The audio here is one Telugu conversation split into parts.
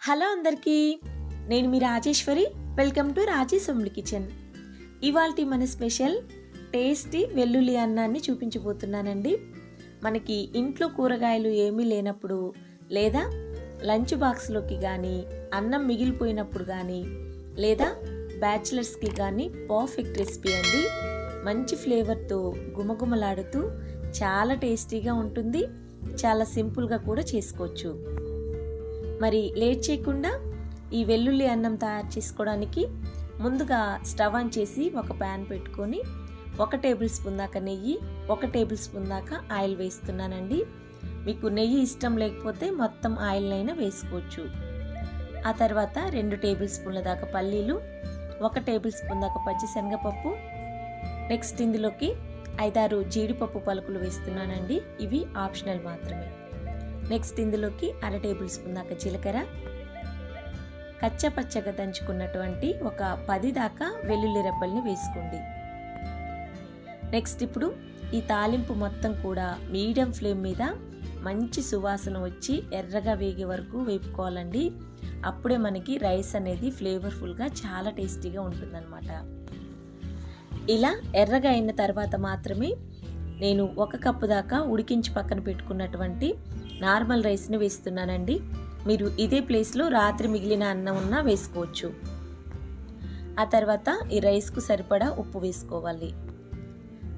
హలో అందరికీ. నేను మీ Rajeshwari. Welcome to Raji Somli kitchen. ఇవాల్టి మన స్పెషల్ టేస్టీ వెల్లుల్లి అన్నాన్ని చూపించబోతున్నానండి. మనకి ఇంట్లో కూరగాయలు ఏమీ లేనప్పుడు లేదా లంచ్ బాక్స్లోకి కానీ అన్నం మిగిలిపోయినప్పుడు కానీ లేదా బ్యాచిలర్స్కి కానీ పర్ఫెక్ట్ రెసిపీ అండి. మంచి ఫ్లేవర్తో గుమగుమలాడుతూ చాలా టేస్టీగా ఉంటుంది. చాలా సింపుల్గా కూడా చేసుకోవచ్చు. మరి లేట్ చేయకుండా ఈ వెల్లుల్లి అన్నం తయారు చేసుకోవడానికి ముందుగా స్టవ్ ఆన్ చేసి ఒక ప్యాన్ పెట్టుకొని ఒక టేబుల్ స్పూన్ దాకా నెయ్యి ఒక టేబుల్ స్పూన్ దాకా ఆయిల్ వేస్తున్నానండి. మీకు నెయ్యి ఇష్టం లేకపోతే మొత్తం ఆయిల్నైనా వేసుకోవచ్చు. ఆ తర్వాత రెండు టేబుల్ స్పూన్ల దాకా పల్లీలు ఒక టేబుల్ స్పూన్ దాకా పచ్చిశనగపప్పు నెక్స్ట్ ఇందులోకి ఐదారు జీడిపప్పు పలుకులు వేస్తున్నానండి. ఇవి ఆప్షనల్ మాత్రమే. నెక్స్ట్ ఇందులోకి అర టేబుల్ స్పూన్ దాకా జీలకర్ర. కచ్చపచ్చగా దంచుకున్నటువంటి ఒక పది దాకా వెల్లుల్లి రెబ్బల్ని వేసుకోండి. నెక్స్ట్ ఇప్పుడు ఈ తాలింపు మొత్తం కూడా మీడియం ఫ్లేమ్ మీద మంచి సువాసన వచ్చి ఎర్రగా వేగే వరకు వేపుకోవాలండి. అప్పుడే మనకి రైస్ అనేది ఫ్లేవర్ఫుల్గా చాలా టేస్టీగా ఉంటుందన్నమాట. ఇలా ఎర్రగా అయిన తర్వాత మాత్రమే నేను ఒక కప్పు దాకా ఉడికించి పక్కన పెట్టుకున్నటువంటి నార్మల్ రైస్ని వేస్తున్నానండి. మీరు ఇదే ప్లేస్లో రాత్రి మిగిలిన అన్నం ఉన్నా వేసుకోవచ్చు. ఆ తర్వాత ఈ రైస్కు సరిపడా ఉప్పు వేసుకోవాలి.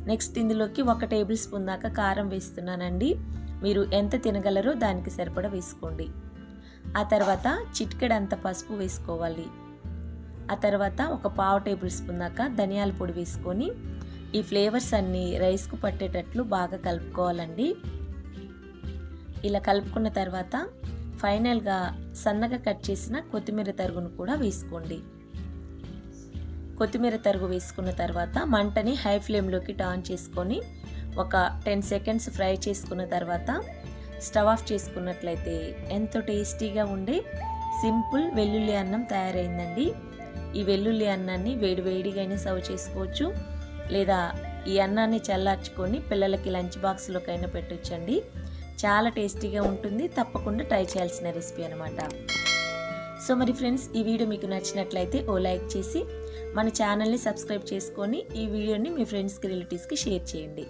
నెక్స్ట్ ఇందులోకి ఒక టేబుల్ స్పూన్ దాకా కారం వేస్తున్నానండి. మీరు ఎంత తినగలరో దానికి సరిపడా వేసుకోండి. ఆ తర్వాత చిటికెడంత పసుపు వేసుకోవాలి. ఆ తర్వాత ఒక పావు టేబుల్ స్పూన్ దాకా ధనియాల పొడి వేసుకొని ఈ ఫ్లేవర్స్ అన్నీ రైస్కు పట్టేటట్లు బాగా కలుపుకోవాలండి. ఇలా కలుపుకున్న తర్వాత ఫైనల్గా సన్నగా కట్ చేసిన కొత్తిమీర తరుగును కూడా వేసుకోండి. కొత్తిమీర తరుగు వేసుకున్న తర్వాత మంటని హై ఫ్లేమ్లోకి టర్న్ చేసుకొని ఒక టెన్ సెకండ్స్ ఫ్రై చేసుకున్న తర్వాత స్టవ్ ఆఫ్ చేసుకున్నట్లయితే ఎంతో టేస్టీగా ఉండే సింపుల్ వెల్లుల్లి అన్నం తయారైందండి. ఈ వెల్లుల్లి అన్నాన్ని వేడి వేడిగానే సర్వ్ చేసుకోవచ్చు. లేదా ఈ అన్నాన్ని చల్లార్చుకొని పిల్లలకి లంచ్ బాక్స్లోకైనా పెట్టొచ్చండి. చాలా టేస్టీగా ఉంటుంది. తప్పకుండా ట్రై చేయాల్సిన రెసిపీ అనమాట సో మరి ఫ్రెండ్స్ ఈ వీడియో మీకు నచ్చినట్లయితే ఓ లైక్ చేసి మన ఛానల్ని సబ్స్క్రైబ్ చేసుకొని ఈ వీడియోని మీ ఫ్రెండ్స్కి రిలేటివ్స్కి షేర్ చేయండి.